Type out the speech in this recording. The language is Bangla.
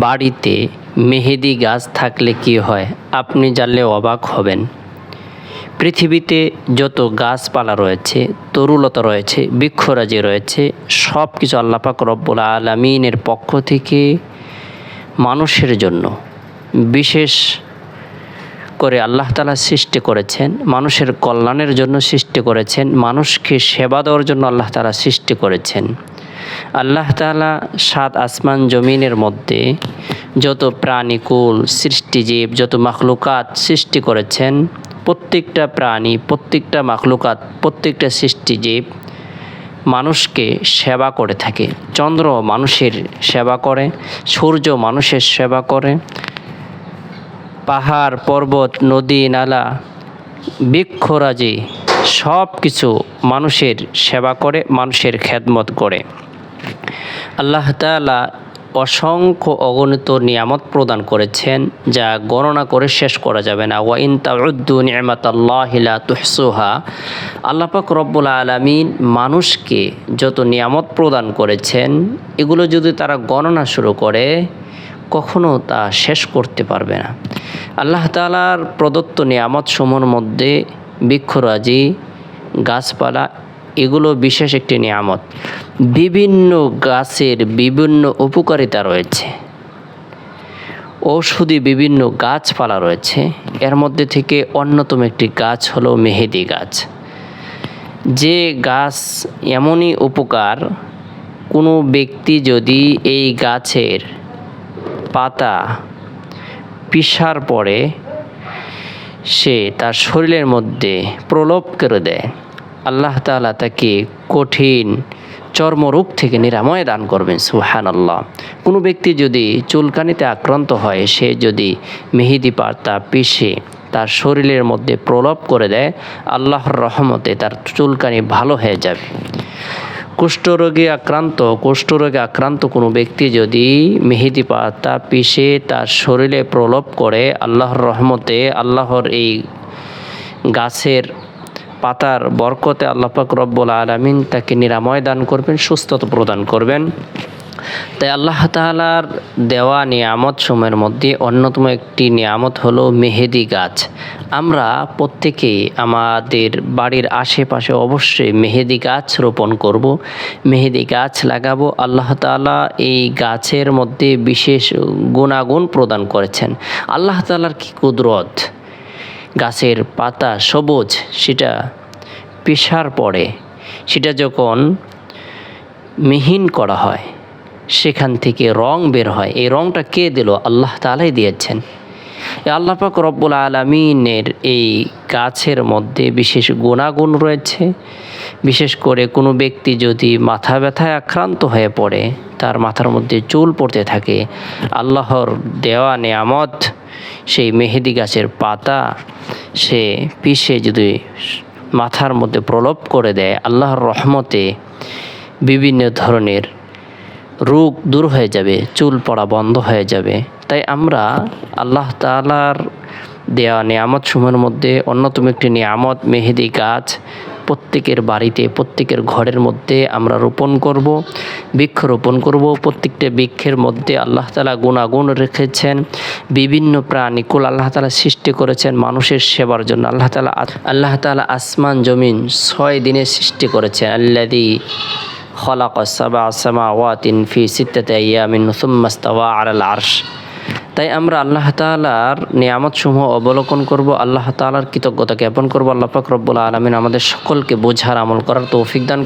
বাড়িতে মেহেদি গাছ থাকলে কি হয়? আপনি জানলে অবাক হবেন। পৃথিবীতে যত গাছপালা রয়েছে, তরুলতা রয়েছে, বৃক্ষরাজি রয়েছে সব কিছু আল্লাপাক রব্বুল আলমিনের পক্ষ থেকে মানুষের জন্য। বিশেষ করে আল্লাহ তালা সৃষ্টি করেছেন, মানুষের কল্যাণের জন্য সৃষ্টি করেছেন, মানুষকে সেবা দেওয়ার জন্য আল্লাহ তালা সৃষ্টি করেছেন। আল্লাহ তালা সাত আসমান জমিনের মধ্যে যত প্রাণীকুল সৃষ্টিজীব যত মাখলুকাত সৃষ্টি করেছেন, প্রত্যেকটা প্রাণী, প্রত্যেকটা মাখলুকাত, প্রত্যেকটা সৃষ্টিজীব মানুষকে সেবা করে থাকে। চন্দ্র মানুষের সেবা করে, সূর্য মানুষের সেবা করে, পাহাড়, পর্বত, নদী, নালা, বৃক্ষরাজি সব কিছু মানুষের সেবা করে, মানুষের খেদমত করে। আল্লাহ তাআলা অসংখ্য অগণিত নিয়ামত প্রদান করেছেন, যা গণনা করে শেষ করা যাবে না। ওয়াইন তাউদ্দু নিয়ামত আল্লাহিলা তুহসুহা। আল্লাপাক রব্বুল আলমিন মানুষকে যত নিয়ামত প্রদান করেছেন, এগুলো যদি তারা গণনা শুরু করে, কখনো তা শেষ করতে পারবে না। আল্লাহ তালার প্রদত্ত নিয়ামত সমূহের মধ্যে বৃক্ষরাজি, গাছপালা এগুলো বিশেষ একটি নিয়ামত। বিভিন্ন গাছের বিভিন্ন উপকারিতা রয়েছে। ঔষধি বিভিন্ন গাছপালা রয়েছে। এর মধ্যে থেকে অন্যতম একটি গাছ হলো মেহেদি গাছ। যে গাছ এমনই উপকার, কোনো ব্যক্তি যদি এই গাছের পাতা পিসার পরে সে তার শরীরের মধ্যে প্রলোভ করে দেয়। আল্লাহ তাআলা তাকে কঠিন চর্মরোগ থেকে নিরাময় দান করবেন সুহান আল্লাহ কোনো ব্যক্তি যদি চুলকানিতে আক্রান্ত হয়, সে যদি মেহেদি পাতা পিষে তার শরীরের মধ্যে প্রলোভ করে দেয়, আল্লাহর রহমতে তার চুলকানি ভালো হয়ে যাবে। কুষ্ঠরোগে আক্রান্ত কুষ্ঠরোগে আক্রান্ত কোনো ব্যক্তি যদি মেহেদি পাতা পিষে তার শরীরে প্রলোভ করে, আল্লাহর রহমতে আল্লাহর এই গাছের পাতার বরকতে আল্লাহ পাক রব্বুল আলমিন তাকে নিরাময় দান করবেন, সুস্থতা প্রদান করবেন। তাই আল্লাহ তাআলার দেওয়া নিয়ামত সময়ের মধ্যে অন্যতম একটি নিয়ামত হলো মেহেদি গাছ। আমরা প্রত্যেকেই আমাদের বাড়ির আশেপাশে অবশ্যই মেহেদি গাছ রোপণ করব। মেহেদি গাছ লাগাবো, আল্লাহ তাআলা এই গাছের মধ্যে বিশেষ গুণাগুণ প্রদান করেছেন। আল্লাহ তাআলার কি কুদরত? গাছের পাতা সবুজ, সেটা পেশার পরে, সেটা যখন মিহিন করা হয়, সেখান থেকে রং বের হয়। এই রংটা কে দিল? আল্লাহ তালাই দিয়েছেন। এই আল্লাহ পাক রব্বুল আলমিনের এই গাছের মধ্যে বিশেষ গুণাগুণ রয়েছে। বিশেষ করে কোনো ব্যক্তি যদি মাথা ব্যথায় আক্রান্ত হয়ে পড়ে, তার মাথার মধ্যে চুল পড়তে থাকে, আল্লাহর দেওয়া নেয়ামত, সেই মেহেদি গাছের পাতা সে পিষে যদি মাথার মধ্যে প্রলোভ করে দেয়, আল্লাহর রহমতে বিভিন্ন ধরনের রোগ দূর হয়ে যাবে, চুল পড়া বন্ধ হয়ে যাবে। তাই আমরা আল্লাহ তালার দেওয়া নিয়ামত সময়ের মধ্যে অন্যতম একটি নিয়ামত, মেহেদি গাছ প্রত্যেকের বাড়িতে, প্রত্যেকের ঘরের মধ্যে আমরা রোপণ করব, বৃক্ষ রোপণ করব। প্রত্যেকটা বৃক্ষের মধ্যে আল্লাহ তালা গুণাগুণ রেখেছেন। বিভিন্ন প্রাণীকুল আল্লাহ তালা সৃষ্টি করেছেন মানুষের সেবার জন্য। আল্লাহ তালা আল্লাহ তালা আসমান, জমিন ছয় দিনে সৃষ্টি করেছেন। আল্লাদি খলাক সাবা আসামা ওয়াতিন ফি সিত্তাতে ইয়ামিন সুম্মাস্তাওয়া আল আর্শ। তাই আমরা আল্লাহ তালার নিয়ামত সমূহ অবলোকন করব, আল্লাহ তালার কৃতজ্ঞতা জ্ঞাপন করব, আল্লাহ পাক রব্বুল আলমিন আমাদের সকলকে বোঝার আমল করার তৌফিক দান